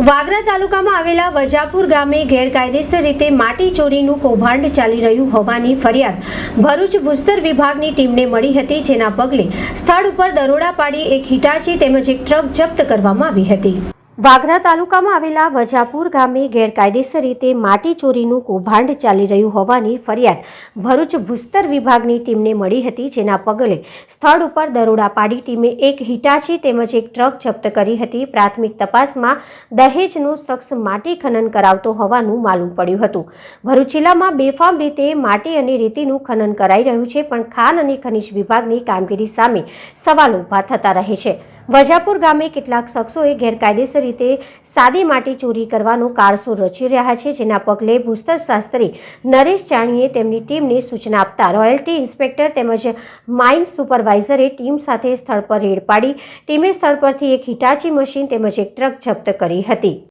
વાગરા તાલુકામાં આવેલા વજાપુર ગામે ગેરકાયદેસર રીતે માટી ચોરીનું કૌભાંડ ચાલી રહ્યું હોવાની ફરિયાદ ભરૂચ ભૂસ્તર વિભાગની ટીમને મળી હતી, જેના પગલે સ્થળ ઉપર દરોડા પાડી એક હિટાચી તેમજ એક ટ્રક જપ્ત કરવામાં આવી હતી. વાગરા તાલુકામાં આવેલા વજાપુર ગામે ગેરકાયદેસર રીતે માટી ચોરીનું કૌભાંડ ચાલી રહ્યું હોવાની ફરિયાદ ભરૂચ ભૂસ્તર વિભાગની ટીમને મળી હતી, જેના પગલે સ્થળ ઉપર દરોડા પાડી ટીમે એક હિટાચી તેમજ એક ટ્રક જપ્ત કરી હતી. પ્રાથમિક તપાસમાં દહેજનો શખ્સ માટી ખનન કરાવતો હોવાનું માલુમ પડ્યું હતું. ભરૂચ જિલ્લામાં બેફામ રીતે માટી અને રેતીનું ખનન કરાઈ રહ્યું છે, પણ ખાન અને ખનિજ વિભાગની કામગીરી સામે સવાલો ઊભા થતા રહે છે. વજાપુર ગામે કેટલાક શખ્સોએ ગેરકાયદેસર રીતે સાદી માટી ચોરી કરવાનો કારસો રચી રહ્યા છે, જેના પગલે ભૂસ્તર શાસ્ત્રી નરેશ ચાણીએ તેમની ટીમને સૂચના આપતા રોયલ્ટી ઇન્સ્પેક્ટર તેમજ માઇન સુપરવાઇઝરે ટીમ સાથે સ્થળ પર રેડ પાડી. ટીમે સ્થળ પરથી એક હિટાચી મશીન તેમજ એક ટ્રક જપ્ત કરી હતી.